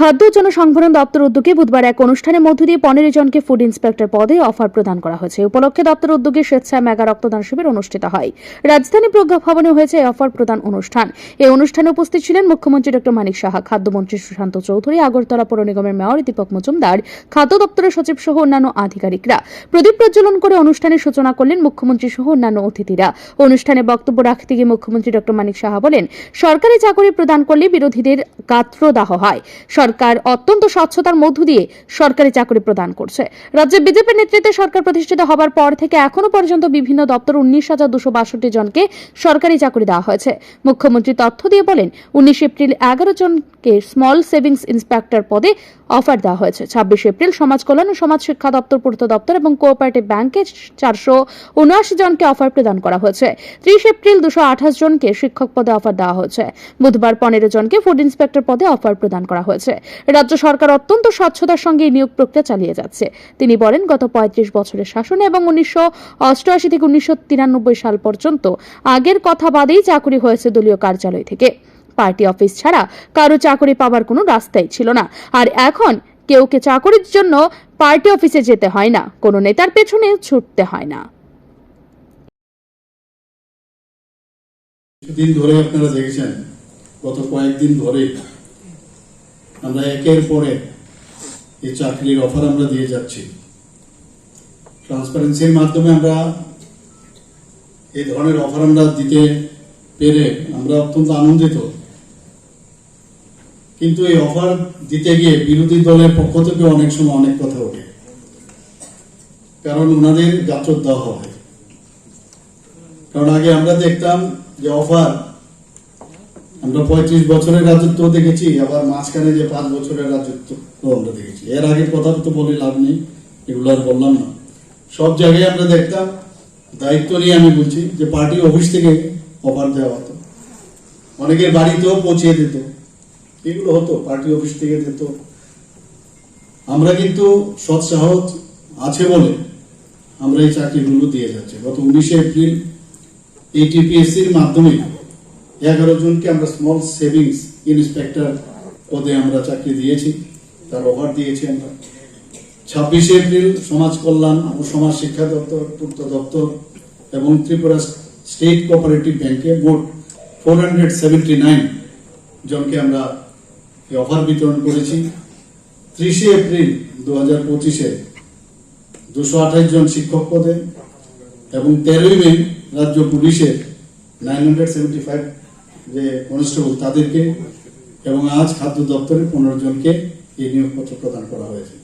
খাদ্য ও জনসংভরণ দপ্তর উদ্যোগে বুধবার এক অনুষ্ঠানের মধ্য দিয়ে পনেরো জনকে ফুড ইন্সপেক্টর পদে অফার প্রদান করা হয়েছে। উপলক্ষে দপ্তর উদ্যোগে স্বেচ্ছায় মেগা রক্তদান শিবির অনুষ্ঠিত হয়। রাজধানী প্রজ্ঞা ভবনে হয়েছে এই অফার প্রদান অনুষ্ঠান। এই অনুষ্ঠানে উপস্থিত ছিলেন মুখ্যমন্ত্রী ডক্টর মানিক সাহা, খাদ্যমন্ত্রী সুশান্ত চৌধুরী, আগরতলা পৌর নিগমের মেয়র দীপক মজুমদার, খাদ্য দপ্তরের সচিব সহ অন্যান্য আধিকারিকরা। প্রদীপ প্রজ্বলন করে অনুষ্ঠানের সূচনা করলেন মুখ্যমন্ত্রী সহ অন্যান্য অতিথিরা। অনুষ্ঠানে বক্তব্য রাখতে গিয়ে মুখ্যমন্ত্রী ডক্টর মানিক সাহা বলেন, সরকারি চাকরি প্রদান করলে বিরোধীদের গাত্রদাহ হয়। সরকার অত্যন্ত স্বচ্ছতার মধ্য দিয়ে সরকারি চাকরি প্রদান করছে। রাজ্যে বিজেপির নেতৃত্বে সরকার প্রতিষ্ঠিত হবার পর থেকে এখনও পর্যন্ত বিভিন্ন দপ্তর উনিশ হাজার দুশো বাষট্টি জনকে সরকারি চাকরি দেওয়া হয়েছে। মুখ্যমন্ত্রী তথ্য দিয়ে বলেন, উনিশ এপ্রিল এগারো জনকে স্মল সেভিংস ইন্সপেক্টর পদে অফার দেওয়া হয়েছে। ছাব্বিশে এপ্রিল সমাজ কল্যাণ ও সমাজ শিক্ষা দপ্তর, পূর্ত দপ্তর এবং কোঅপারেটিভ ব্যাংকে চারশো উনআশি জনকে অফার প্রদান করা হয়েছে। ত্রিশ এপ্রিল দুশো আঠাশ জনকে শিক্ষক পদে অফার দেওয়া হয়েছে। বুধবার পনেরো জনকে ফুড ইন্সপেক্টর পদে অফার প্রদান করা হয়েছে। রাজ্য সরকার অত্যন্ত স্বচ্ছতার সঙ্গে এই নিয়োগ প্রক্রিয়া চালিয়ে যাচ্ছে। তিনি বলেন, গত পঁয়ত্রিশ বছরের শাসনে এবং উনিশশো অষ্টআশি থেকে উনিশশো তিরানব্বই সাল পর্যন্ত আগের কথা বাদেই চাকরি হয়েছে দলীয় কার্যালয় থেকে। পার্টি অফিস ছাড়া কারও চাকরি পাওয়ার কোনো রাস্তাই ছিল না। আর এখন কেউকে চাকরির জন্য পার্টি অফিসে যেতে হয় না, কোনো নেতার পেছনে ছুটতে হয় না। দিন ধরে আপনারা দেখেছেন, গত কয়েকদিন ধরে আমরা একের পরে এই চাকরির অফার আমরা দিয়ে যাচ্ছি। ট্রান্সপারেন্সির মাধ্যমে আমরা এই ধরনের অফার আমরা দিতে পেরে আমরা অত্যন্ত আনন্দিত। কিন্তু এই অফার দিতে গিয়ে বিরোধী দলের পক্ষ থেকে অনেক সময় অনেক কথা ওঠে। কারণ ওনাদের গাত্র দেওয়া হয়। কারণ আগে আমরা দেখতাম যে অফার আমরা পঁয়ত্রিশ বছরের রাজত্ব দেখেছি, আবার মাঝখানে যে পাঁচ বছরের রাজত্ব আমরা দেখেছি। এর আগে কথা তো বলে লাভ নেই, এগুলো আর বললাম না। সব জায়গায় আমরা দেখতাম, দায়িত্ব নিয়ে আমি বলছি যে পার্টি অফিস থেকে অফার দেওয়া হতো। অনেকের বাড়িতেও পৌঁছিয়ে দিত। এগুলো হতো, পার্টি অফিস থেকে দিত আমরা কিন্তু সৎ সাহস আছে বলে আমরা এই চাকরিগুলো দিয়ে যাচ্ছি। গত উনিশে এপ্রিল এই মাধ্যমে এগারো জনকে আমরা স্মল সেভিংস ইন্সপেক্টর পদে আমরা চাকরি দিয়েছি। তার অফার দিয়েছি আমরা। ছাব্বিশে এপ্রিল সমাজ কল্যাণ ও সমাজ শিক্ষা দপ্তর, পূর্ত দপ্তর এবং ত্রিপুরা স্টেট কোঅপারেটিভ ব্যাংকে মোট ফোর হান্ড্রেড সেভেন্টি নাইন জনকে আমরা অফার বিতরণ করেছি। ত্রিশে এপ্রিল দু হাজার পঁচিশে দুশো আঠাশ জন শিক্ষক পদে এবং তেরোই মে রাজ্য পুলিশের নাইন হান্ড্রেড সেভেন্টি ফাইভ যে কনস্টেবল তাদেরকে এবং আজ খাদ্য দপ্তরের পনেরো জনকে এই নিয়োগপত্র প্রদান করা হয়েছে।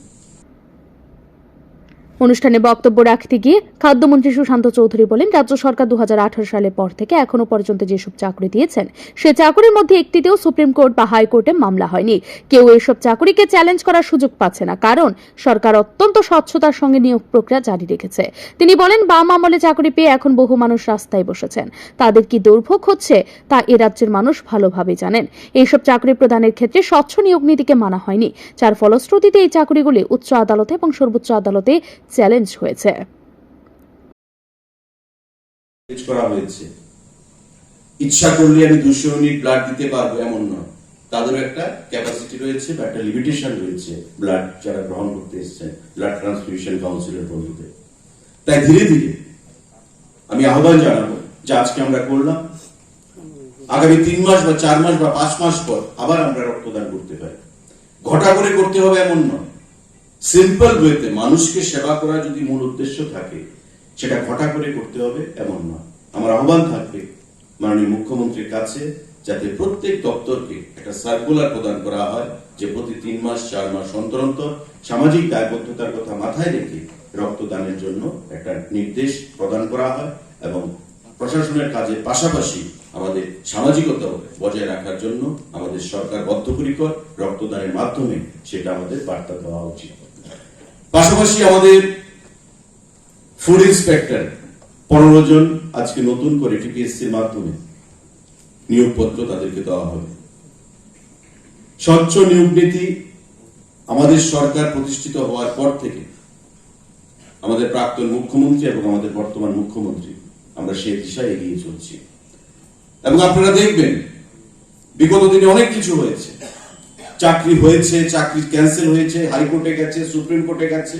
অনুষ্ঠানে বক্তব্য রাখতে গিয়ে খাদ্যমন্ত্রী সুশান্ত চৌধুরী বলেন, রাজ্য সরকার দু সালের পর থেকে এখনও পর্যন্ত যেসব চাকরি দিয়েছেন, সে চাকরির মধ্যে একটিতেও সুপ্রিম কোর্ট বা হাইকোর্টে মামলা হয়নি। কেউ এসব চাকরিকে চ্যালেঞ্জ করার সুযোগ পাচ্ছে না, কারণ সরকার অত্যন্ত স্বচ্ছতার সঙ্গে নিয়োগ প্রক্রিয়া জারি রেখেছে। তিনি বলেন, বাম আমলে চাকরি পেয়ে এখন বহু মানুষ রাস্তায় বসেছেন। তাদের কি দুর্ভোগ হচ্ছে, তা এ রাজ্যের মানুষ ভালোভাবে জানেন। এইসব চাকরি প্রদানের ক্ষেত্রে স্বচ্ছ নিয়োগ নীতিকে মানা হয়নি, যার ফলশ্রুতিতে এই চাকরিগুলি উচ্চ আদালতে এবং সর্বোচ্চ আদালতে চ্যালেঞ্জ হয়েছে। ইচ্ছা করলে আমি দুশো ইউনিট ব্লাড দিতে পারব, এমন নয়। তাদেরও একটা ক্যাপাসিটি রয়েছে বা একটা লিমিটেশন রয়েছে ব্লাড যারা গ্রহণ করতে এসছেন ব্লাড ট্রান্সফিউশন কাউন্সিলের বন্ধুদের। তাই ধীরে ধীরে আমি আহ্বান জানাব যে আজকে আমরা করলাম। আগামী তিন মাস বা চার মাস বা পাঁচ মাস পর আবার আমরা রক্তদান করতে পারি। ঘটা করে করতে হবে এমন নয়। সিম্পল ওয়েতে মানুষকে সেবা করা যদি মূল উদ্দেশ্য থাকে, সেটা ঘটা করে করতে হবে এমন নয়। আমার আহ্বান থাকবে মাননীয় মুখ্যমন্ত্রীর কাছে যাতে প্রত্যেক দপ্তরকে একটা সার্কুলার প্রদান করা হয়, যে প্রতি তিন মাস, চার মাস অন্তর সামাজিক দায়বদ্ধতার কথা মাথায় রেখে রক্তদানের জন্য একটা নির্দেশ প্রদান করা হয় এবং প্রশাসনের কাজের পাশাপাশি আমাদের সামাজিকতাও বজায় রাখার জন্য আমাদের সরকার বদ্ধপরিকর রক্তদানের মাধ্যমে সেটা আমাদের বার্তা দেওয়া উচিত। পাশাপাশি আমাদের ফুড ইন্সপেক্টর পনেরো জন আজকে নতুন করে টিপিএসসির মাধ্যমে নিয়োগপত্র তাদেরকে দেওয়া হবে। স্বচ্ছ নিয়োগ নীতি আমাদের সরকার প্রতিষ্ঠিত হওয়ার পর থেকে আমাদের প্রাক্তন মুখ্যমন্ত্রী এবং আমাদের বর্তমান মুখ্যমন্ত্রী, আমরা সেই দিশায় এগিয়ে চলছি। এবং আপনারা দেখবেন, বিগত দিনে অনেক কিছু হয়েছে। চাকরি হয়েছে, চাকরি ক্যান্সেল হয়েছে হাইকোর্টে গেছে, সুপ্রিম কোর্টে গেছে।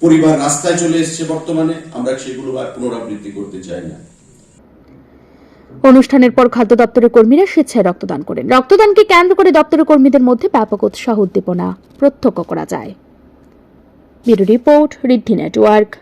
পরিবার রাস্তায় চলে এসেছে বর্তমানে, আমরা সেগুলো আর পুনরাবৃত্তি করতে চাই না। অনুষ্ঠানের পর খাদ্য দপ্তরের কর্মীরা স্বেচ্ছায় রক্তদান করেন। রক্তদানকে কেন্দ্র করে দপ্তরের কর্মীদের মধ্যে ব্যাপক উৎসাহ উদ্দীপনা প্রত্যক্ষ করা যায়। Report, Riddhi network.